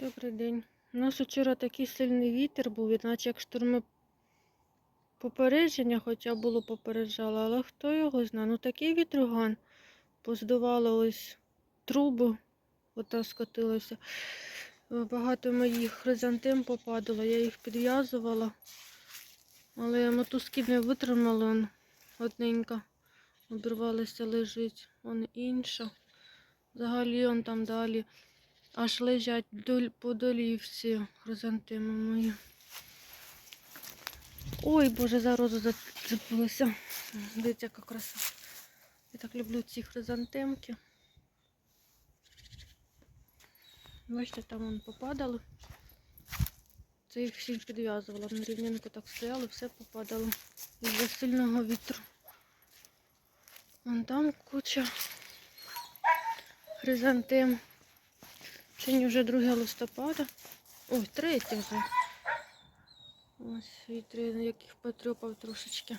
Добрий день. У нас вчора такий сильний вітер був, іначе як штурми попередження, хоча було попереджало, але хто його знає. Ну такий вітрюган. Поздувало ось труби, ота скотилася. Багато моїх хризантем попадало, я їх підв'язувала. Але мотузки не витримали, он одненька. Обірвалася лежить, он інша. Взагалі он там далі. Аж лежать по долівці хризантеми мої. Ой, боже, за розу зацепилася. Дивіться, яка краса. Я так люблю ці хризантемки. Бачите, там вон попадали. Це їх всіх підв'язувала. На рівнянку так стояли, все попадало. Із-за сильного вітру. Вон там куча хризантем. Сьогодні вже 2 листопада. Ой, 3 вже. Ось вітри, яких потрьопав трошечки.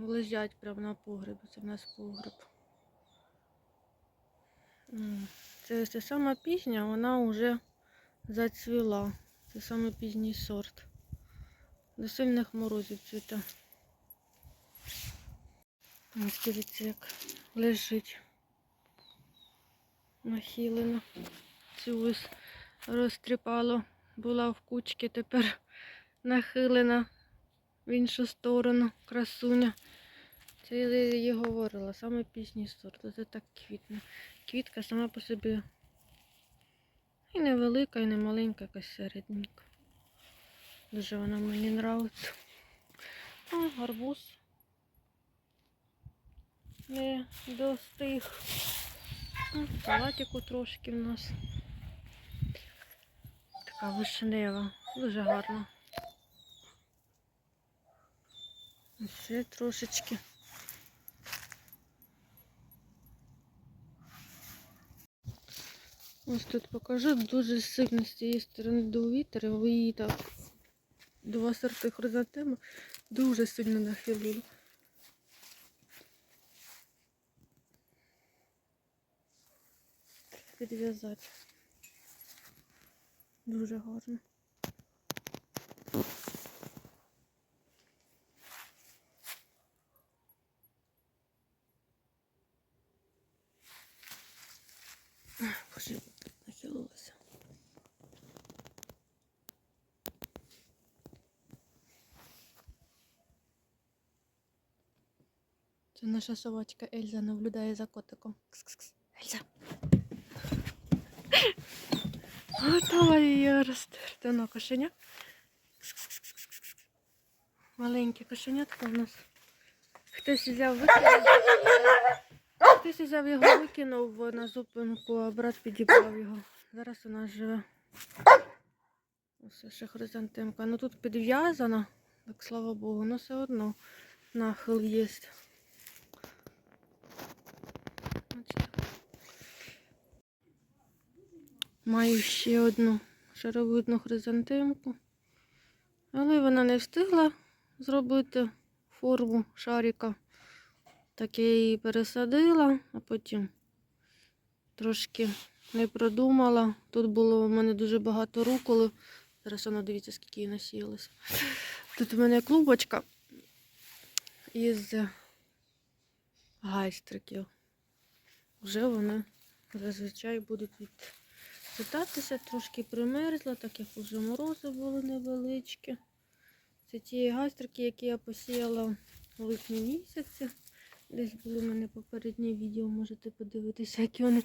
Лежать прямо на погребі. Це в нас погреб. Це, це сама пізня, вона вже зацвіла. Це саме пізній сорт. До сильних морозів цвіте. Ось дивіться, як лежить нахилена. Цю ось розтріпало. Була в кучці, тепер нахилена в іншу сторону. Красуня. Це я їй говорила, саме пізній сорт. Це так квітне. Квітка сама по собі і невелика, і не маленька, якась середненька. Дуже вона мені нравиться. А, гарбуз. Не достиг. Салатику трошки в нас. Така вишнева. Дуже гарна. Ще трошечки. Ось тут покажу. Дуже сильно з цієї сторони до вітер. і її так два сорти хризантеми дуже сильно нахилили. Підв'язати. Дуже гарно. Боже, нахилилася. Це наша собачка Ельза наблюдає за котиком. Кс-кс-кс. Ельза. Готова її розтерти. Воно кошеня. Маленьке кошенятко у нас. Хтось взяв викинув. Хтось взяв його викинув на зупинку, а брат підібрав його. Зараз у нас живе. Ось ще хризантемка. Ну тут підв'язана, так слава Богу, але все одно нахил є. Бачите. Маю ще одну шаровидну хризантемку, але вона не встигла зробити форму шарика. Так я її пересадила, а потім трошки не продумала. Тут було в мене дуже багато руколи. Зараз воно дивіться, скільки її насіялося. Тут у мене клубочка із гайстриків. Вже вони зазвичай будуть від питатися, трошки примерзла, так як уже морози були невеличкі. Це ті гастрики, які я посіяла у липні місяці. Десь були в мене попередні відео, можете подивитися, які вони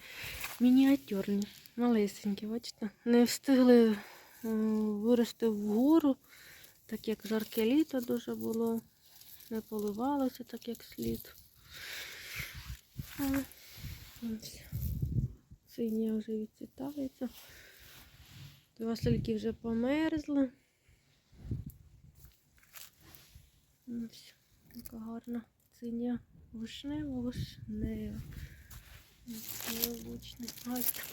мініатюрні, малесенькі, бачите? Не встигли вирости вгору, так як жарке літо дуже було. Не поливалося так, як слід. Ось. Сині вже відцвітаються. Васильки вже померзли. Ось, така гарна синя вишнева, вишнева. Необучний гастик.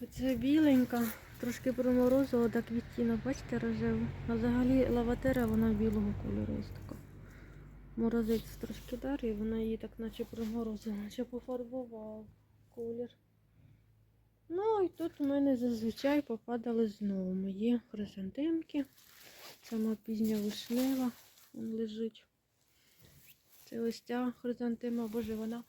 Оце біленька, трошки проморозила, так відтінок, бачите, рожеву. А взагалі лаватера вона білого кольору ось така. Морозець трошки дар, і вона її так наче приморозила, наче пофарбував колір. Ну і тут у мене зазвичай попадали знову мої хризантемки. Сама пізня вишнева вон лежить. Це ось ця хризантема, боже, вона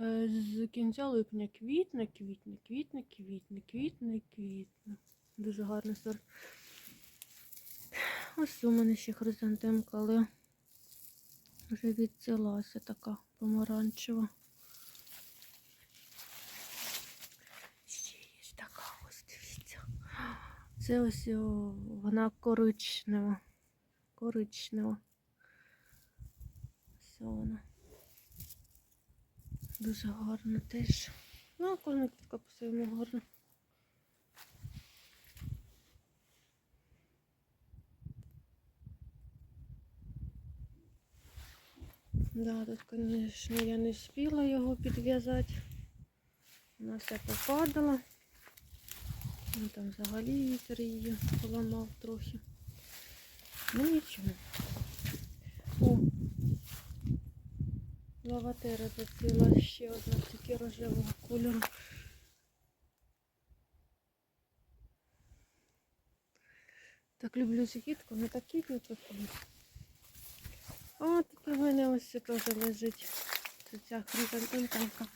е, з кінця липня квітне, квітне, квітне, квітне, квітне, квітне. Дуже гарний сорт. Ось у мене ще хризантемка, але вже відцілася така помаранчева. Ще є така ось дивіться. Це ось вона коричнева. Коричнева. Ось вона. Дуже гарна теж. Ну, кожна квітка по-своєму гарна. Да, тут, конечно, я не спіла його підв'язати. Вона вся попадала. Ну, там взагалі вітер її поламав трохи. Ну нічого. О! Лаватера зацвіла ще одна, тільки рожевого кольору. Так люблю цю кітку, не так квітне тут. А таке в мене ось це теж лежить. Це ця хризантемка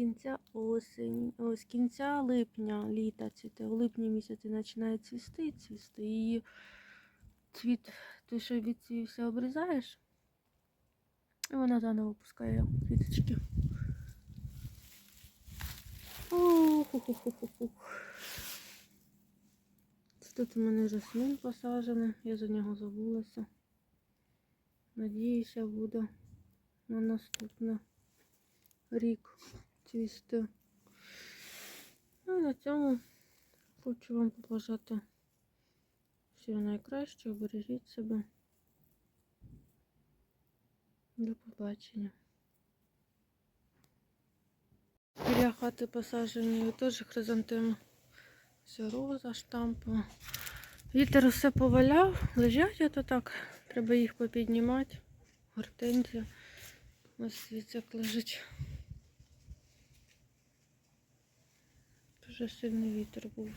кінця осені, з кінця липня, літа цвіте. В липні місяці починає цвісти цвісти. Її цвіт, той, що відцвівся, обрізаєш, і вона заново пускає квіточки. Ух-ху-ху-ху-ху. Тут у мене жасмин посаджений, я за нього забулася. Надіюся, буде на наступний рік цвісти. Ну і на цьому хочу вам побажати всього найкращого, бережіть себе. До побачення. Біля хати посаджені теж хризантеми. Все роза штампова. Вітер все поваляв, лежать ото так. Треба їх попіднімати. Гортензія. Ось свіцяк лежить. Дуже сильний вітер був.